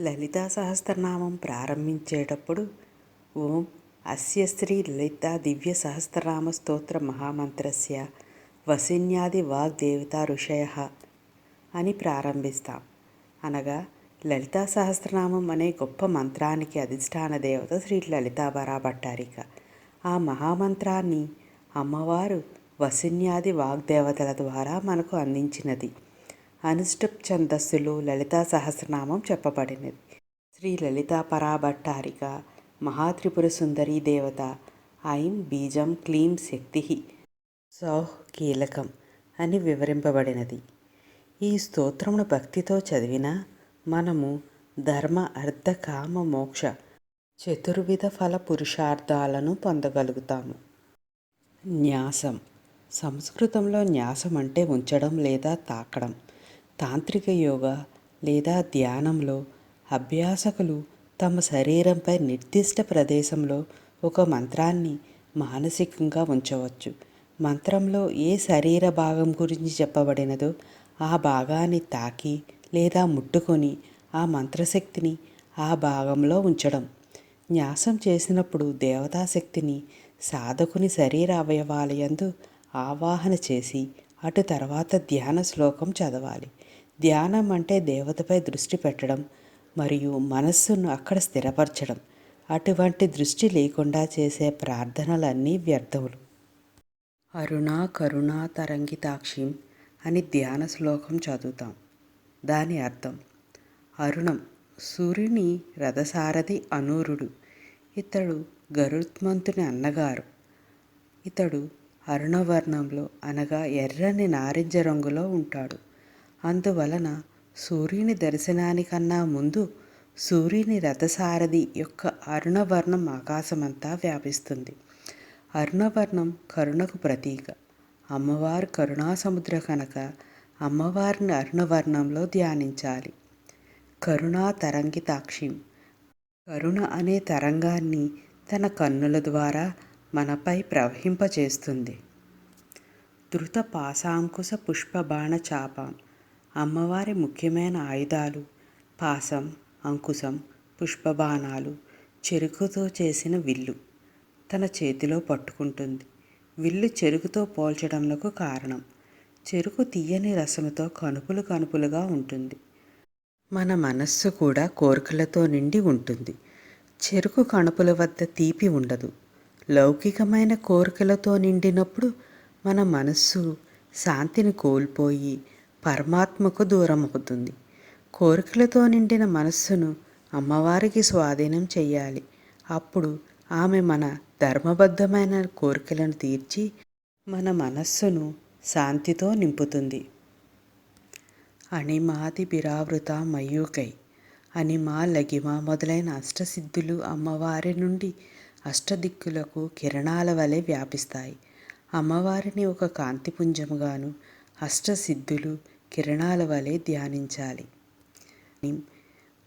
లలితా సహస్రనామం ప్రారంభించేటప్పుడు ఓం అస్య శ్రీ లలితా దివ్య సహస్రనామ స్తోత్ర మహామంత్రస్య వసిన్యాది వాగ్దేవత ఋషయ అని ప్రారంభిస్తాం. అనగా లలితా సహస్రనామం అనే గొప్ప మంత్రానికి అధిష్టాన దేవత శ్రీ లలితాబరా భట్టారిక ఆ మహామంత్రాన్ని అమ్మవారు వసిన్యాది వాగ్దేవతల ద్వారా మనకు అందించినది. అనుష్టప్ ఛందస్సులో లలితా సహస్రనామం చెప్పబడినది. శ్రీ లలితా పరాభట్టారిక మహాత్రిపుర సుందరీ దేవత ఐం బీజం క్లీం శక్తి. సౌహ్ కీలకం అని వివరింపబడినది. ఈ స్తోత్రమును భక్తితో చదివినా మనము ధర్మ అర్థ కామ మోక్ష చతుర్విధ ఫల పురుషార్థాలను పొందగలుగుతాము. న్యాసం. సంస్కృతంలో న్యాసం అంటే ఉంచడం లేదా తాకడం. తాంత్రిక యోగా లేదా ధ్యానంలో అభ్యాసకులు తమ శరీరంపై నిర్దిష్ట ప్రదేశంలో ఒక మంత్రాన్ని మానసికంగా ఉంచవచ్చు. మంత్రంలో ఏ శరీర భాగం గురించి చెప్పబడినదో ఆ భాగాన్ని తాకి లేదా ముట్టుకొని ఆ మంత్రశక్తిని ఆ భాగంలో ఉంచడం. న్యాసం చేసినప్పుడు దేవతాశక్తిని సాధకుని శరీర అవయవాలయందు ఆవాహన చేసి అటు తర్వాత ధ్యాన శ్లోకం చదవాలి. ధ్యానం అంటే దేవతపై దృష్టి పెట్టడం మరియు మనస్సును అక్కడ స్థిరపరచడం. అటువంటి దృష్టి లేకుండా చేసే ప్రార్థనలన్నీ వ్యర్థములు. అరుణా కరుణా తరంగితాక్షిం అని ధ్యాన శ్లోకం చదువుతాం. దాని అర్థం అరుణం సూర్యుని రథసారథి అనూరుడు ఇతడు గరుత్మంతుని అన్నగారు ఇతడు అరుణవర్ణంలో అనగా ఎర్రని నారింజ రంగులో ఉంటాడు. అందువలన సూర్యుని దర్శనానికన్నా ముందు సూర్యుని రథసారథి యొక్క అరుణవర్ణం ఆకాశమంతా వ్యాపిస్తుంది. అరుణవర్ణం కరుణకు ప్రతీక. అమ్మవారు కరుణాసముద్ర కనుక అమ్మవారిని అరుణవర్ణంలో ధ్యానించాలి. కరుణా తరంగితాక్షిం. కరుణ అనే తరంగాన్ని తన కన్నుల ద్వారా మనపై ప్రవహింపచేస్తుంది. ధృత పాశాంకుశ పుష్పబాణ చాపం అమ్మవారి ముఖ్యమైన ఆయుధాలు పాసం అంకుశం పుష్పబాణాలు చెరుకుతో చేసిన విల్లు తన చేతిలో పట్టుకుంటుంది. విల్లు చెరుకుతో పోల్చడంలో కారణం చెరుకు తీయని రసముతో కనుపులు కనుపులుగా ఉంటుంది. మన మనస్సు కూడా కోరికలతో నిండి ఉంటుంది. చెరుకు కణుపుల వద్ద తీపి ఉండదు. లౌకికమైన కోరికలతో నిండినప్పుడు మన మనస్సు శాంతిని కోల్పోయి పరమాత్మకు దూరమవుతుంది. కోరికలతో నిండిన మనస్సును అమ్మవారికి స్వాధీనం చేయాలి అప్పుడు ఆమె మన ధర్మబద్ధమైన కోరికలను తీర్చి మన మనస్సును శాంతితో నింపుతుంది. అణిమాది బిరావృత మయూకై అనిమా లగిమ మొదలైన అష్టసిద్ధులు అమ్మవారి నుండి అష్టదిక్కులకు కిరణాల వలె వ్యాపిస్తాయి. అమ్మవారిని ఒక కాంతిపుంజముగాను అష్టసిద్ధులు కిరణాల వలె ధ్యానించాలి.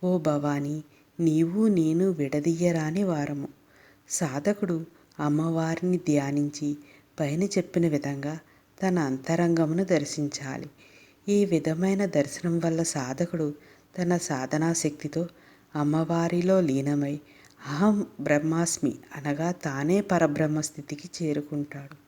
ఓ భవాని నీవు నేను విడదీయరాని వారము. సాధకుడు అమ్మవారిని ధ్యానించి పైన చెప్పిన విధంగా తన అంతరంగమును దర్శించాలి. ఈ విధమైన దర్శనం వల్ల సాధకుడు తన సాధనా శక్తితో అమ్మవారిలో లీనమై అహం బ్రహ్మాస్మి అనగా తానే పరబ్రహ్మ స్థితికి చేరుకుంటాడు.